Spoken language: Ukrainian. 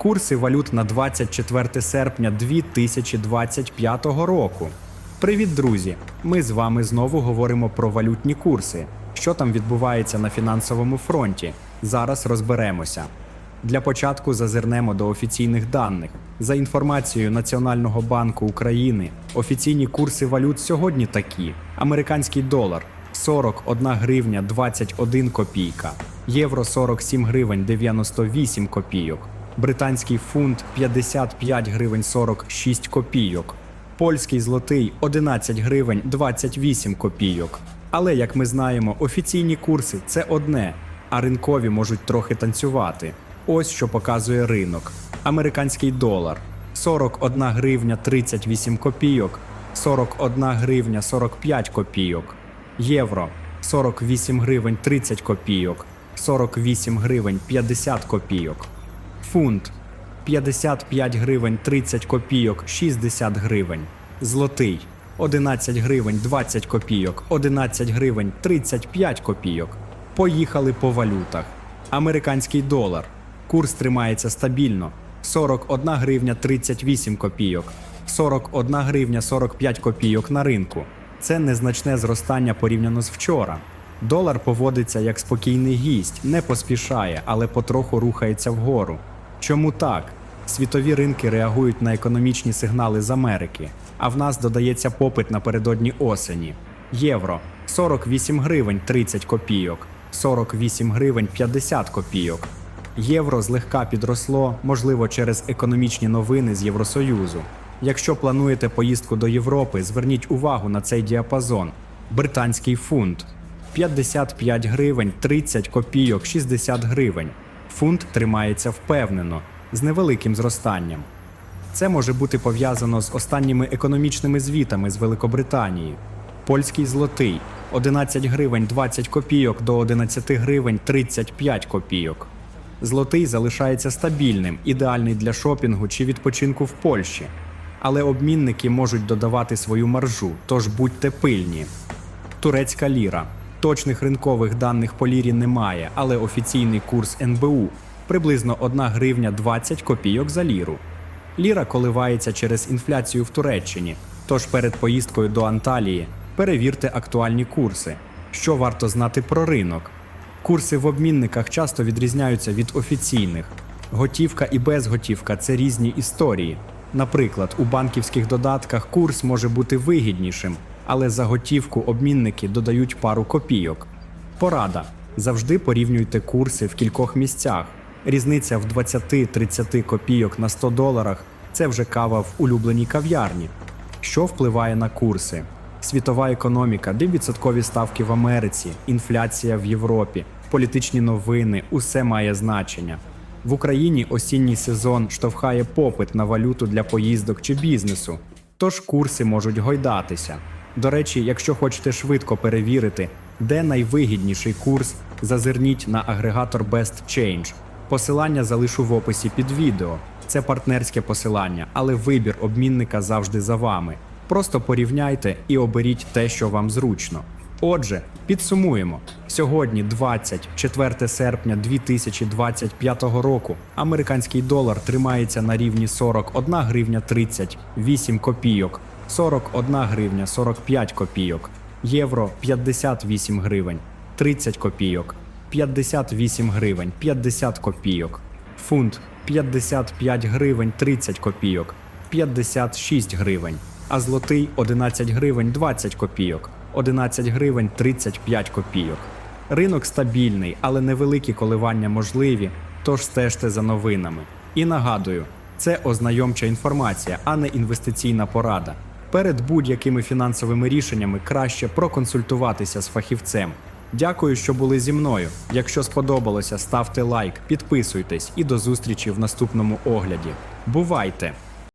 Курси валют на 24 серпня 2025 року. Привіт, друзі! Ми з вами знову говоримо про валютні курси. Що там відбувається на фінансовому фронті? Зараз розберемося. Для початку зазирнемо до офіційних даних. За інформацією Національного банку України, офіційні курси валют сьогодні такі: американський долар 41 гривня 21 копійка, євро 47 гривень 98 копійок, британський фунт 55 гривень 46 копійок, польський злотий 11 гривень 28 копійок. Але як ми знаємо, офіційні курси це одне, а ринкові можуть трохи танцювати. Ось що показує ринок: американський долар 41 гривня 38 копійок, 41 гривня 45 копійок, євро 48 гривень 30 копійок, 48 гривень 50 копійок, фунт 55 гривень 30 копійок 60 гривень, злотий 11 гривень 20 копійок, 11 гривень 35 копійок. Поїхали по валютах. Американський долар. Курс тримається стабільно. 41 гривня 38 копійок, 41 гривня 45 копійок на ринку. Це незначне зростання порівняно з вчора. Долар поводиться як спокійний гість, не поспішає, але потроху рухається вгору. Чому так? Світові ринки реагують на економічні сигнали з Америки, а в нас додається попит напередодні осені. Євро 48 гривень 30 копійок, 48 гривень 50 копійок. Євро злегка підросло, можливо, через економічні новини з Євросоюзу. Якщо плануєте поїздку до Європи, зверніть увагу на цей діапазон. Британський фунт 55 гривень 30 копійок 60 гривень. Фунт тримається впевнено, з невеликим зростанням. Це може бути пов'язано з останніми економічними звітами з Великобританії. Польський злотий 11 гривень 20 копійок до 11 гривень 35 копійок. Злотий залишається стабільним, ідеальний для шопінгу чи відпочинку в Польщі. Але обмінники можуть додавати свою маржу, тож будьте пильні. Турецька ліра. Точних ринкових даних по лірі немає, але офіційний курс НБУ приблизно 1 гривня 20 копійок за ліру. Ліра коливається через інфляцію в Туреччині, тож перед поїздкою до Анталії перевірте актуальні курси. Що варто знати про ринок? Курси в обмінниках часто відрізняються від офіційних. Готівка і безготівка це різні історії. Наприклад, у банківських додатках курс може бути вигіднішим, але за готівку обмінники додають пару копійок. Порада: завжди порівнюйте курси в кількох місцях. Різниця в 20-30 копійок на 100 доларах це вже кава в улюбленій кав'ярні. Що впливає на курси? Світова економіка, відсоткові ставки в Америці, інфляція в Європі, політичні новини усе має значення. В Україні осінній сезон штовхає попит на валюту для поїздок чи бізнесу, тож курси можуть гойдатися. До речі, якщо хочете швидко перевірити, де найвигідніший курс, зазирніть на агрегатор Best Change. Посилання залишу в описі під відео. Це партнерське посилання, але вибір обмінника завжди за вами. Просто порівняйте і оберіть те, що вам зручно. Отже, підсумуємо: сьогодні, 24 серпня 2025 року, американський долар тримається на рівні 41 гривня 38 копійок, 41 гривня 45 копійок, євро 58 гривень 30 копійок, 58 гривень 50 копійок, фунт 55 гривень 30 копійок, 56 гривень, а злотий 11 гривень 20 копійок, 11 гривень 35 копійок. Ринок стабільний, але невеликі коливання можливі, тож стежте за новинами. І нагадую, це ознайомча інформація, а не інвестиційна порада. Перед будь-якими фінансовими рішеннями краще проконсультуватися з фахівцем. Дякую, що були зі мною. Якщо сподобалося, ставте лайк, підписуйтесь і до зустрічі в наступному огляді. Бувайте!